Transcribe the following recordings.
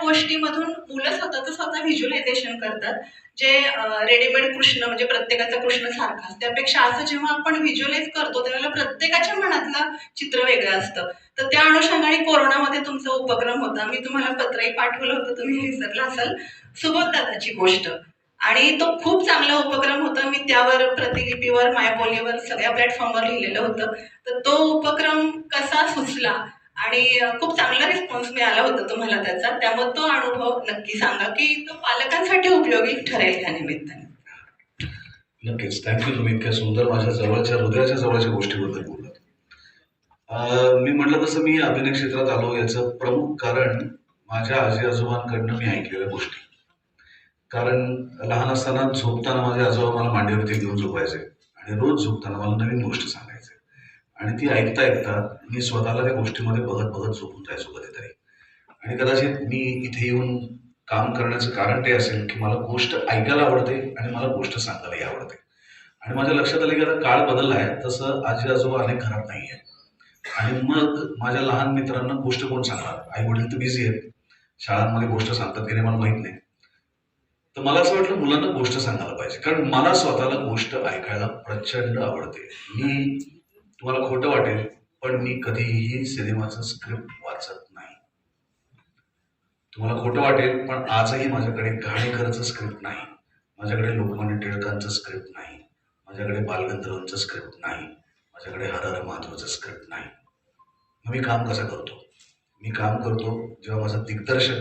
गोष्टीमधून मुलं स्वतःचं स्वतः व्हिज्युलायझेशन करतात. जे रेडीमेड कृष्ण म्हणजे प्रत्येकाचा कृष्ण सारखा त्यापेक्षा असं जेव्हा आपण व्हिज्युअलाइज करतो त्यावेळेला प्रत्येकाच्या मनातलं चित्र वेगळं असतं. तर त्या अनुषंगाने कोरोनामध्ये तुमचा उपक्रम होता. मी तुम्हाला पत्रही पाठवलं होतं. तुम्ही विसरला असाल. सुबोध दादाची गोष्ट. आणि तो खूप चांगला उपक्रम होता. मी त्यावर प्रतिलिपीवर मायबोलीवर सगळ्या प्लॅटफॉर्मवर लिहिलेलं होतं. तर तो उपक्रम कसा सुचला? आणि खूप चांगला रिस्पॉन्स मिळाला होता तुम्हाला त्याचा. त्यामुळे तो अनुभव नक्की सांगा की तो पालकांसाठी उपयोगी ठरेल त्या निमित्ताने. नक्कीच. थँक्यू तुम्ही इतक्या सुंदर माझ्या जवळच्या हृदयाच्या जवळच्या गोष्टीबद्दल बोलत मी म्हटलं तसं मी अभिनय क्षेत्रात आलो याचं प्रमुख कारण माझ्या आजी आजोबांकडनं मी ऐकलेल्या गोष्टी. कारण लहान असताना झोपताना माझे आजोबा मला मांडीवरती घेऊन झोपायचे आणि रोज झोपताना मला नवीन गोष्ट सांगायचे. आणि ती ऐकता ऐकता मी स्वतःला त्या गोष्टीमध्ये बघत बघत झोपून जायचो कधीतरी आणि कदाचित मी इथे येऊन काम करण्याचं कारण ते असेल की मला गोष्ट ऐकायला आवडते आणि मला गोष्ट सांगायलाही आवडते. आणि माझ्या लक्षात आलं की आता काळ बदलला आहे तसं आजी आजोबा अनेक घरात नाही आहे आणि मग माझ्या लहान मित्रांना गोष्ट कोण सांगणार? आई वडील तर बिझी आहेत. शाळांमध्ये गोष्ट सांगतात की नाही मला माहीत नाही. तर मला असं वाटलं मुलांना गोष्ट सांगायला पाहिजे. कारण मला स्वतःला गोष्ट ऐकायला प्रचंड आवडते. मी तुम्हाला खोटं वाटेल पण मी कधीही सिनेमाचं स्क्रिप्ट वाचत नाही. तुम्हाला खोटं वाटेल पण आजही माझ्याकडे घाणेकरचं स्क्रिप्ट नाही. माझ्याकडे लोकमान्य टिळकांचं स्क्रिप्ट नाही. माझ्याकडे बालगंधर्वांचं स्क्रिप्ट नाही. माझ्याकडे हर हर स्क्रिप्ट नाही. मग मी काम कसं करतो? मी काम करतो जेव्हा माझा दिग्दर्शक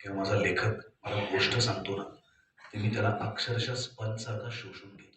किंवा माझा लेखक मला गोष्ट सांगतो ना ते मी त्याला अक्षरशः स्पंजसारखा शोषून घेतो.